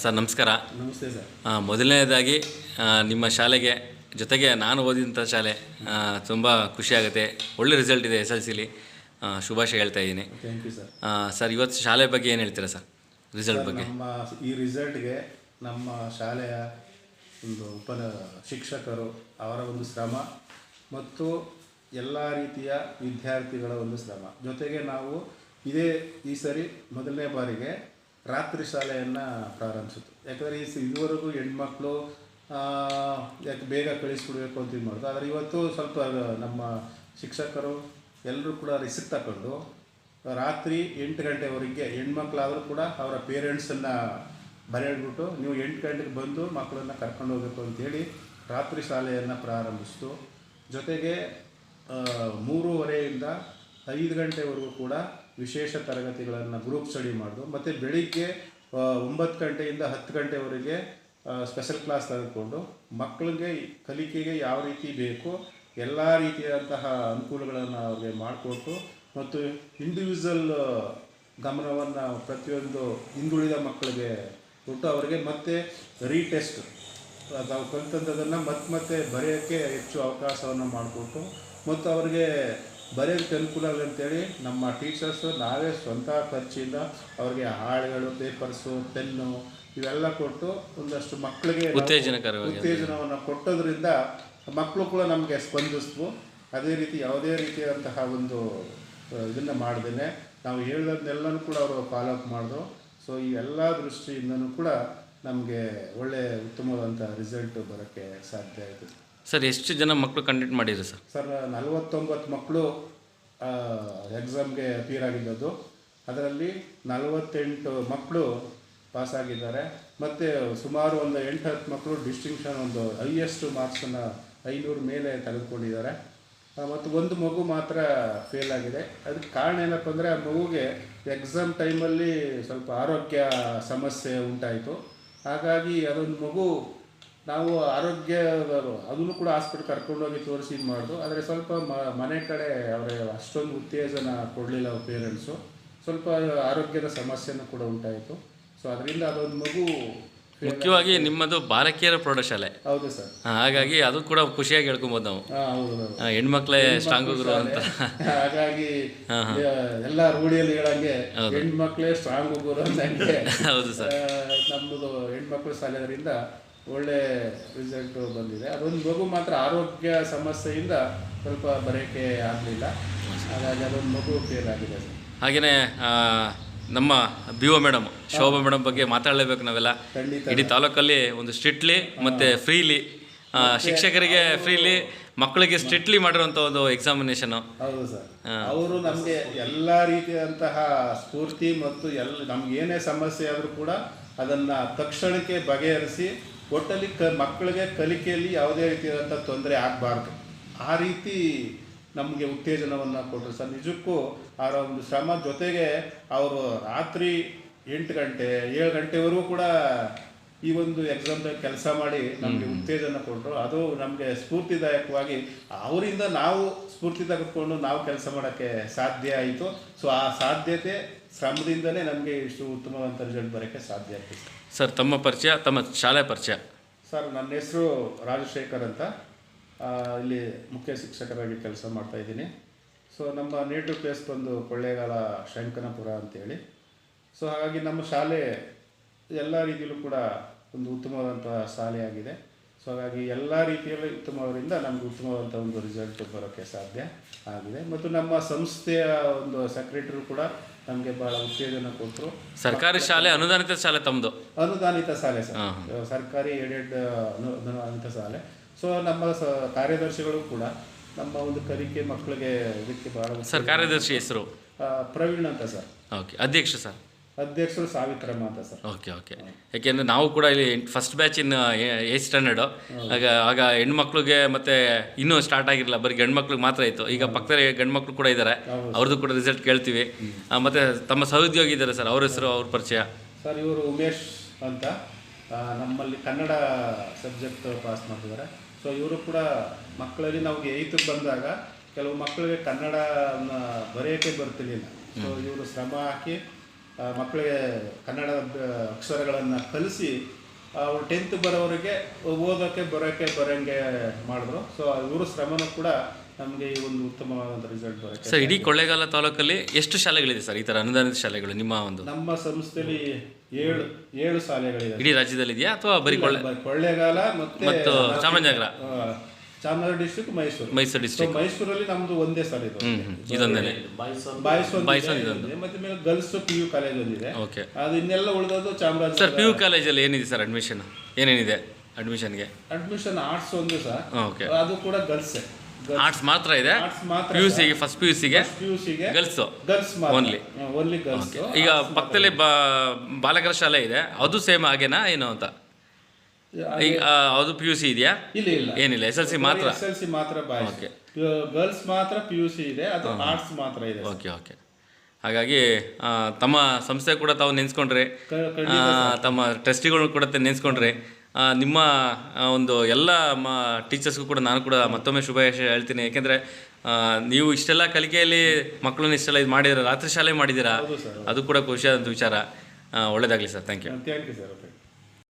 Sir ನಮಸ್ಕಾರ. ನಮಸ್ತೆ sir. ಮೊದಲನೇದಾಗಿ ನಿಮ್ಮ ಶಾಲೆಗೆ ಜೊತೆಗೆ ನಾನು ಓದಿದಂಥ ಶಾಲೆ ತುಂಬ ಖುಷಿಯಾಗುತ್ತೆ ಒಳ್ಳೆ ರಿಸಲ್ಟ್ ಇದೆ ಎಸ್ ಎಲ್ ಸಿಲಿ ಶುಭಾಶಯ ಹೇಳ್ತಾ ಇದ್ದೀನಿ. ಥ್ಯಾಂಕ್ ಯು ಸರ್ ಸರ್ ಇವತ್ತು ಶಾಲೆ ಬಗ್ಗೆ ಏನು ಹೇಳ್ತೀರಾ ಸರ್? ರಿಸಲ್ಟ್ ಬಗ್ಗೆ. ನಮ್ಮ ಈ ರಿಸಲ್ಟ್ಗೆ ನಮ್ಮ ಶಾಲೆಯ ಒಂದು ಉಪ ಶಿಕ್ಷಕರು ಅವರ ಒಂದು ಶ್ರಮ ಮತ್ತು ಎಲ್ಲ ರೀತಿಯ ವಿದ್ಯಾರ್ಥಿಗಳ ಒಂದು ಶ್ರಮ. ಜೊತೆಗೆ ನಾವು ಇದೇ ಈ ಸರಿ ಮೊದಲನೇ ಬಾರಿಗೆ ರಾತ್ರಿ ಶಾಲೆಯನ್ನು ಪ್ರಾರಂಭಿಸಿತು ಯಾಕಂದರೆ ಈ ಇದುವರೆಗೂ ಹೆಣ್ಮಕ್ಳು ಯಾಕೆ ಬೇಗ ಕಳಿಸ್ಬಿಡ್ಬೇಕು ಅಂತ ಇದು ಮಾಡೋದು ಆದರೆ ಇವತ್ತು ಸ್ವಲ್ಪ ನಮ್ಮ ಶಿಕ್ಷಕರು ಎಲ್ಲರೂ ಕೂಡ ರಿಸ್ಕ್ ತಗೊಂಡು ರಾತ್ರಿ ಎಂಟು ಗಂಟೆವರೆಗೆ ಹೆಣ್ಮಕ್ಳಾದರೂ ಕೂಡ ಅವರ ಪೇರೆಂಟ್ಸನ್ನು ಬರೆಯಲ್ಬಿಟ್ಟು ನೀವು ಎಂಟು ಗಂಟೆಗೆ ಬಂದು ಮಕ್ಕಳನ್ನು ಕರ್ಕೊಂಡು ಹೋಗಬೇಕು ಅಂತೇಳಿ ರಾತ್ರಿ ಶಾಲೆಯನ್ನು ಪ್ರಾರಂಭಿಸಿತು. ಜೊತೆಗೆ ಮೂರುವರೆಯಿಂದ ಐದು ಗಂಟೆವರೆಗೂ ಕೂಡ ವಿಶೇಷ ತರಗತಿಗಳನ್ನು ಗ್ರೂಪ್ ಸ್ಟಡಿ ಮಾಡೋದು, ಮತ್ತು ಬೆಳಿಗ್ಗೆ ಒಂಬತ್ತು ಗಂಟೆಯಿಂದ ಹತ್ತು ಗಂಟೆವರೆಗೆ ಸ್ಪೆಷಲ್ ಕ್ಲಾಸ್ ತೆಗೆದುಕೊಂಡು ಮಕ್ಕಳಿಗೆ ಕಲಿಕೆಗೆ ಯಾವ ರೀತಿ ಬೇಕು, ಎಲ್ಲ ರೀತಿಯಾದಂತಹ ಅನುಕೂಲಗಳನ್ನು ಅವ್ರಿಗೆ ಮಾಡಿಕೊಟ್ಟು ಮತ್ತು ಇಂಡಿವಿಜುವಲ್ ಗಮನವನ್ನು ಪ್ರತಿಯೊಂದು ಹಿಂದುಳಿದ ಮಕ್ಕಳಿಗೆ ಕೊಟ್ಟು ಅವರಿಗೆ ಮತ್ತೆ ರೀಟೆಸ್ಟ್ ತಾವು ಕಲಿತಂಥದ್ದನ್ನು ಮತ್ತೆ ಮತ್ತೆ ಬರೆಯೋಕ್ಕೆ ಹೆಚ್ಚು ಅವಕಾಶವನ್ನು ಮಾಡಿಕೊಟ್ಟು, ಮತ್ತು ಅವರಿಗೆ ಬರೆಯೋಕ್ಕೆ ಅನುಕೂಲ ಆಗಲಿ ಅಂತೇಳಿ ನಮ್ಮ ಟೀಚರ್ಸು ನಾವೇ ಸ್ವಂತ ಖರ್ಚಿಂದ ಅವ್ರಿಗೆ ಹಾಳೆಗಳು ಪೇಪರ್ಸು ಪೆನ್ನು ಇವೆಲ್ಲ ಕೊಟ್ಟು ಒಂದಷ್ಟು ಮಕ್ಕಳಿಗೆ ಉತ್ತೇಜನಕರವಾಗಿ ಉತ್ತೇಜನವನ್ನು ಕೊಟ್ಟೋದ್ರಿಂದ ಮಕ್ಕಳು ಕೂಡ ನಮಗೆ ಸ್ಪಂದಿಸ್ತು. ಅದೇ ರೀತಿ ಯಾವುದೇ ರೀತಿಯಾದಂತಹ ಒಂದು ಇದನ್ನು ಮಾಡ್ದೇ ನಾವು ಹೇಳಿದ್ದನ್ನೆಲ್ಲನೂ ಕೂಡ ಅವರು ಫಾಲೋ ಅಪ್ ಮಾಡಿದ್ರು ಸೊ ಈ ಎಲ್ಲ ದೃಷ್ಟಿಯಿಂದನೂ ಕೂಡ ನಮಗೆ ಒಳ್ಳೆಯ ಉತ್ತಮವಾದಂಥ ರಿಸಲ್ಟ್ ಬರೋಕ್ಕೆ ಸಾಧ್ಯ ಆಯಿತು. ಸರ್, ಎಷ್ಟು ಜನ ಮಕ್ಕಳು ಕಂಡಕ್ಟ್ ಮಾಡಿದ್ರಿ ಸರ್? ಸರ್, ನಲವತ್ತೊಂಬತ್ತು ಮಕ್ಕಳು ಎಕ್ಸಾಮ್ಗೆ ಅಪಿಯರ್ ಆಗಿದ್ದದ್ದು ಅದರಲ್ಲಿ ನಲವತ್ತೆಂಟು ಮಕ್ಕಳು ಪಾಸ್ ಆಗಿದ್ದಾರೆ ಮತ್ತು ಸುಮಾರು ಒಂದು ಎಂಟು ಹತ್ತು ಮಕ್ಕಳು ಡಿಸ್ಟಿಂಕ್ಷನ್ ಒಂದು ಹೈಯೆಸ್ಟ್ ಮಾರ್ಕ್ಸನ್ನು ಐನೂರು ಮೇಲೆ ತೆಗೆದುಕೊಂಡಿದ್ದಾರೆ. ಮತ್ತು ಒಂದು ಮಗು ಮಾತ್ರ ಫೇಲ್ ಆಗಿದೆ. ಅದಕ್ಕೆ ಕಾರಣ ಏನಪ್ಪ ಅಂದರೆ, ಆ ಮಗುಗೆ ಎಕ್ಸಾಮ್ ಟೈಮಲ್ಲಿ ಸ್ವಲ್ಪ ಆರೋಗ್ಯ ಸಮಸ್ಯೆ ಉಂಟಾಯಿತು. ಹಾಗಾಗಿ ಅದೊಂದು ಮಗು ನಾವು ಆರೋಗ್ಯ ಅದನ್ನು ಕೂಡ ಹಾಸ್ಪಿಟಲ್ ಕರ್ಕೊಂಡೋಗಿ ತೋರಿಸಿ ಇದು ಮಾಡಿದ್ರು ಆದರೆ ಸ್ವಲ್ಪ ಮನೆ ಕಡೆ ಅವರೇ ಅಷ್ಟೊಂದು ಉತ್ತೇಜನ ಕೊಡಲಿಲ್ಲ ಅವ್ರ ಪೇರೆಂಟ್ಸು ಸ್ವಲ್ಪ ಆರೋಗ್ಯದ ಸಮಸ್ಯೆನೂ ಕೂಡ ಉಂಟಾಯಿತು. ಸೊ ಅದರಿಂದ ಅದೊಂದು ಮಗು ಮುಖ್ಯವಾಗಿ ನಿಮ್ಮದು ಬಾಲಕಿಯರ ಪ್ರೌಢಶಾಲೆ. ಹೌದು ಸರ್. ಹಾಗಾಗಿ ಅದು ಕೂಡ ಖುಷಿಯಾಗಿ ಹೇಳ್ಕೊಬೋದು ನಾವು. ಹೆಣ್ಮಕ್ಳೇ ಸ್ಟ್ರಾಂಗ್ ಗುರು ಅಂತ. ಹಾಗಾಗಿ ಎಲ್ಲ ರೂಢಿಯಲ್ಲಿ ಹೇಳಂಗೆ ಹೆಣ್ಮಕ್ಳೇ ಸ್ಟ್ರಾಂಗ್ ಗುರು ಅಂತ ಹೌದು ಸರ್. ನಮ್ಮದು ಹೆಣ್ಮಕ್ಳು ಶಾಲೆಯಿಂದ ಒಳ್ಳೆ ರಿಸಲ್ಟ್ ಬಂದಿದೆ. ಅದೊಂದು ಮಗು ಮಾತ್ರ ಆರೋಗ್ಯ ಸಮಸ್ಯೆಯಿಂದ ಸ್ವಲ್ಪ ಬರೆಯೋಕ್ಕೆ ಆಗಲಿಲ್ಲ. ಹಾಗಾಗಿ ಅದೊಂದು ಮಗು ಫೇಲ್ ಆಗಿದೆ ಸರ್. ಹಾಗೆಯೇ ನಮ್ಮ B O madam Shobha madam ಬಗ್ಗೆ ಮಾತಾಡಲೇಬೇಕು ನಾವೆಲ್ಲ. ಇಡೀ ತಾಲೂಕಲ್ಲಿ ಒಂದು ಸ್ಟ್ರಿಕ್ಟ್ಲಿ ಮತ್ತು ಫ್ರೀಲಿ ಶಿಕ್ಷಕರಿಗೆ ಫ್ರೀಲಿ ಮಕ್ಕಳಿಗೆ ಸ್ಟ್ರಿಕ್ಟ್ಲಿ ಮಾಡಿರುವಂಥ ಒಂದು ಎಕ್ಸಾಮಿನೇಷನು ಹೌದು ಸರ್. ಅವರು ನಮಗೆ ಎಲ್ಲ ರೀತಿಯಾದಂತಹ ಸ್ಫೂರ್ತಿ ಮತ್ತು ಎಲ್ಲ ನಮ್ಗೆ ಏನೇ ಸಮಸ್ಯೆ ಆದರೂ ಕೂಡ ಅದನ್ನು ತಕ್ಷಣಕ್ಕೆ ಬಗೆಹರಿಸಿ ಒಟ್ಟಲ್ಲಿ ಕ ಮಕ್ಕಳಿಗೆ ಕಲಿಕೆಯಲ್ಲಿ ಯಾವುದೇ ರೀತಿಯಾದಂಥ ತೊಂದರೆ ಆಗಬಾರ್ದು. ಆ ರೀತಿ ನಮಗೆ ಉತ್ತೇಜನವನ್ನು ಕೊಟ್ಟರು ಸರ್ ನಿಜಕ್ಕೂ ಅವರ ಒಂದು ಶ್ರಮ ಜೊತೆಗೆ ಅವರು ರಾತ್ರಿ ಎಂಟು ಗಂಟೆ ಏಳು ಗಂಟೆವರೆಗೂ ಕೂಡ ಈ ಒಂದು ಎಕ್ಸಾಮ್ದಾಗ ಕೆಲಸ ಮಾಡಿ ನಮಗೆ ಉತ್ತೇಜನ ಕೊಟ್ಟರು ಅದು ನಮಗೆ ಸ್ಫೂರ್ತಿದಾಯಕವಾಗಿ ಅವರಿಂದ ನಾವು ಸ್ಫೂರ್ತಿ ತೆಗೆದುಕೊಂಡು ನಾವು ಕೆಲಸ ಮಾಡೋಕ್ಕೆ ಸಾಧ್ಯ ಆಯಿತು. ಸೊ ಆ ಸಾಧ್ಯತೆ ಶ್ರಮದಿಂದಲೇ ನಮಗೆ ಇಷ್ಟು ಉತ್ತಮವಾದಂಥ ರಿಸಲ್ಟ್ ಬರೋಕ್ಕೆ ಸಾಧ್ಯ ಆಗ್ತದೆ. ಸರ್ ತಮ್ಮ ಪರಿಚಯ ತಮ್ಮ ಶಾಲೆ ಪರಿಚಯ? ಸರ್ ನನ್ನ ಹೆಸರು ರಾಜಶೇಖರ್ ಅಂತ. ಇಲ್ಲಿ ಮುಖ್ಯ ಶಿಕ್ಷಕರಾಗಿ ಕೆಲಸ ಮಾಡ್ತಾ ಇದ್ದೀನಿ. ಸೊ ನಮ್ಮ ನೇಟಿವ್ ಪ್ಲೇಸ್ ಬಂದು ಕೊಳ್ಳೇಗಾಲ ಶಂಕನಪುರ ಅಂತೇಳಿ. ಸೊ ಹಾಗಾಗಿ ನಮ್ಮ ಶಾಲೆ ಎಲ್ಲ ರೀತಿಯಲ್ಲೂ ಕೂಡ ಒಂದು ಉತ್ತಮವಾದಂಥ ಶಾಲೆಯಾಗಿದೆ ಸೊ ಹಾಗಾಗಿ ಎಲ್ಲ ರೀತಿಯಲ್ಲಿ ಉತ್ತಮವರಿಂದ ನಮಗೆ ಉತ್ತಮವಾದಂಥ ಒಂದು ರಿಸಲ್ಟ್ ಬರೋಕ್ಕೆ ಸಾಧ್ಯ ಆಗಿದೆ. ಮತ್ತು ನಮ್ಮ ಸಂಸ್ಥೆಯ ಒಂದು ಸೆಕ್ರೆಟರಿ ಕೂಡ ನಮಗೆ ಬಹಳ ಉತ್ತೇಜನ ಕೊಟ್ಟರು ಸರ್ಕಾರಿ ಶಾಲೆ ಅನುದಾನಿತ ಶಾಲೆ ತಮ್ಮದು ಅನುದಾನಿತ ಶಾಲೆ ಸರ್. ಸರ್ಕಾರಿ ಏಡೆಡ್ ಅನು- ಅನುದಾನಿತ ಶಾಲೆ. ಸೊ ನಮ್ಮ ಸ ಕಾರ್ಯದರ್ಶಿಗಳು ಕೂಡ ನಮ್ಮ ಒಂದು ಕಲಿಕೆ ಮಕ್ಕಳಿಗೆ ಇದಕ್ಕೆ ಬಹಳ ಸರ್ ಕಾರ್ಯದರ್ಶಿ ಹೆಸರು? ಪ್ರವೀಣ್ ಅಂತ ಸರ್. ಓಕೆ ಅಧ್ಯಕ್ಷ ಸರ್. ಅಧ್ಯಕ್ಷರು ಸಾವಿತ್ರಮ್ಮ ಅಂತ ಸರ್. ಓಕೆ ಓಕೆ ಯಾಕೆಂದರೆ ನಾವು ಕೂಡ ಇಲ್ಲಿ first batch in a standard ಆಗ ಆಗ ಹೆಣ್ಮಕ್ಳಿಗೆ ಮತ್ತೆ ಇನ್ನೂ ಸ್ಟಾರ್ಟ್ ಆಗಿರಲಿಲ್ಲ. ಬರೀ ಗಂಡ್ಮಕ್ಳಿಗೆ ಮಾತ್ರ ಇತ್ತು ಈಗ ಪಕ್ಕದಲ್ಲಿ ಗಂಡ್ಮಕ್ಳು ಕೂಡ ಇದ್ದಾರೆ ಅವ್ರದ್ದು ಕೂಡ ರಿಸಲ್ಟ್ ಕೇಳ್ತೀವಿ. ಮತ್ತೆ ತಮ್ಮ ಸಹೋದ್ಯೋಗಿ ಇದ್ದಾರೆ ಸರ್. ಅವ್ರ ಹೆಸರು ಅವ್ರ ಪರಿಚಯ. ಸರ್ ಇವರು ಉಮೇಶ್ ಅಂತ. ನಮ್ಮಲ್ಲಿ ಕನ್ನಡ ಸಬ್ಜೆಕ್ಟ್ ಪಾಸ್ ಮಾಡ್ತಿದ್ದಾರೆ. ಸೊ ಇವರು ಕೂಡ ಮಕ್ಕಳಲ್ಲಿ ನಾವು ಏಯ್ತಿಗೆ ಬಂದಾಗ ಕೆಲವು ಮಕ್ಕಳಿಗೆ ಕನ್ನಡ ಬರೆಯೋಕ್ಕೆ ಬರ್ತಿರ್ಲಿಲ್ಲ. ಸೊ ಇವರು ಶ್ರಮ ಹಾಕಿ ಮಕ್ಕಳಿಗೆ ಕನ್ನಡ ಅಕ್ಷರಗಳನ್ನು ಕಲಿಸಿ ಅವ್ರು ಟೆಂತ್ ಬರೋವರೆಗೆ ಓದೋಕ್ಕೆ ಬರೋಕ್ಕೆ ಬರೋಂಗೆ ಮಾಡಿದ್ರು. ಸೊ ಇವರು ಶ್ರಮನೂ ಕೂಡ ನಮಗೆ ಈ ಒಂದು ಉತ್ತಮವಾದ ರಿಸಲ್ಟ್ ಬರುತ್ತೆ ಸರ್ ಇಡೀ ಕೊಳ್ಳೇಗಾಲ ತಾಲೂಕಲ್ಲಿ ಎಷ್ಟು ಶಾಲೆಗಳಿದೆ ಸರ್? ಈ ಥರ ಅನುದಾನಿತ ಶಾಲೆಗಳು ನಿಮ್ಮ ಒಂದು? ನಮ್ಮ ಸಂಸ್ಥೆಯಲ್ಲಿ ಏಳು ಏಳು ಶಾಲೆಗಳಿದೆ. ಇಡೀ ರಾಜ್ಯದಲ್ಲಿದೆಯಾ ಅಥವಾ ಬರೀ ಕೊಳ್ಳೆ ಕೊಳ್ಳೇಗಾಲ ಮತ್ತೆ ಮತ್ತು ಚಾಮರಾಜನಗರ? ಆ, ಚಾಮರಾಜನಗರ ಡಿಸ್ಟ್ರಿಕ್ಟ್ ಮೈಸೂರು ಮೈಸೂರು ಡಿಸ್ಟ್ರಿಕ್ಟ್ ಮೈಸೂರಲ್ಲಿ ನಮ್ದು ಒಂದೇ ಸರ್ ಇದು. ಇದೊಂದೇನೆ. ಬಾಯ್ಸ್ ಬಾಯ್ಸ್ ಒಂದು ಒಂದು ಇದೆ, ಮತ್ತೆ ಮೇಲೆ ಗರ್ಲ್ಸ್ ಪಿ ಯು ಕಾಲೇಜ್ ಒಂದಿದೆ. ಓಕೆ. ಅದು ಇನ್ನೆಲ್ಲ ಉಳಿದೋದು ಚಾಮರಾಜ ಸರ್ ಪಿ ಯು ಕಾಲೇಜಲ್ಲಿ ಏನಿದೆ ಸರ್ ಅಡ್ಮಿಷನ್ ಏನೇನಿದೆ ಅಡ್ಮಿಷನ್ಗೆ ಅಡ್ಮಿಷನ್ ಆರ್ಟ್ಸ್ ಒಂದು ಸರ್ ಓಕೆ. ಅದು ಕೂಡ ಗರ್ಲ್ಸ್. ಆರ್ಟ್ಸ್ ಮಾತ್ರ ಇದೆ? ಆರ್ಟ್ಸ್ ಮಾತ್ರ ಪಿ ಯು ಸಿಗೆ ಫಸ್ಟ್ ಪಿ ಯು ಸಿಗೆ ಪಿ ಯು ಸಿಗೆ girls girls only only girls ಈಗ ಪಕ್ಕದಲ್ಲಿ ಬಾ ಬಾಲಕರ ಶಾಲೆ ಇದೆ. ಅದು ಸೇಮ್ ಹಾಗೇನಾ ಏನು ಅಂತ? ಈಗ ಅದು ಪಿ ಯು ಸಿ ಇದೆಯಾ? ಇಲ್ಲ ಇಲ್ಲ. ಏನಿಲ್ಲ ಎಸ್ ಎಲ್ ಸಿ ಮಾತ್ರ? ಎಸ್ ಎಲ್ ಸಿ ಮಾತ್ರ ಬಾಯ್ Okay. ಗರ್ಲ್ಸ್ ಮಾತ್ರ ಪಿ ಯು ಸಿ ಇದೆ ಅದು ಆರ್ಟ್ಸ್ ಮಾತ್ರ ಇದೆ ಓಕೆ ಓಕೆ ಹಾಗಾಗಿ ತಮ್ಮ ಸಂಸ್ಥೆ ಕೂಡ ತಾವು ನೆನೆಸ್ಕೊಂಡ್ರೆ ತಮ್ಮ ಟ್ರಸ್ಟಿಗಳು ಕೂಡ ನೆನೆಸ್ಕೊಂಡ್ರೆ ನಿಮ್ಮ ಒಂದು ಎಲ್ಲ ಮ ಟೀಚರ್ಸ್ಗೂ ಕೂಡ ನಾನು ಕೂಡ ಮತ್ತೊಮ್ಮೆ ಶುಭಾಶಯ ಹೇಳ್ತೀನಿ. ಯಾಕೆಂದರೆ ನೀವು ಇಷ್ಟೆಲ್ಲ ಕಲಿಕೆಯಲ್ಲಿ ಮಕ್ಕಳನ್ನ ಇಷ್ಟೆಲ್ಲ ಇದು ಮಾಡಿದ್ದೀರಾ ರಾತ್ರಿ ಶಾಲೆ ಮಾಡಿದ್ದೀರಾ ಅದು ಕೂಡ ಖುಷಿಯಾದಂಥ ವಿಚಾರ. ಒಳ್ಳೇದಾಗಲಿ sir thank you thank you sir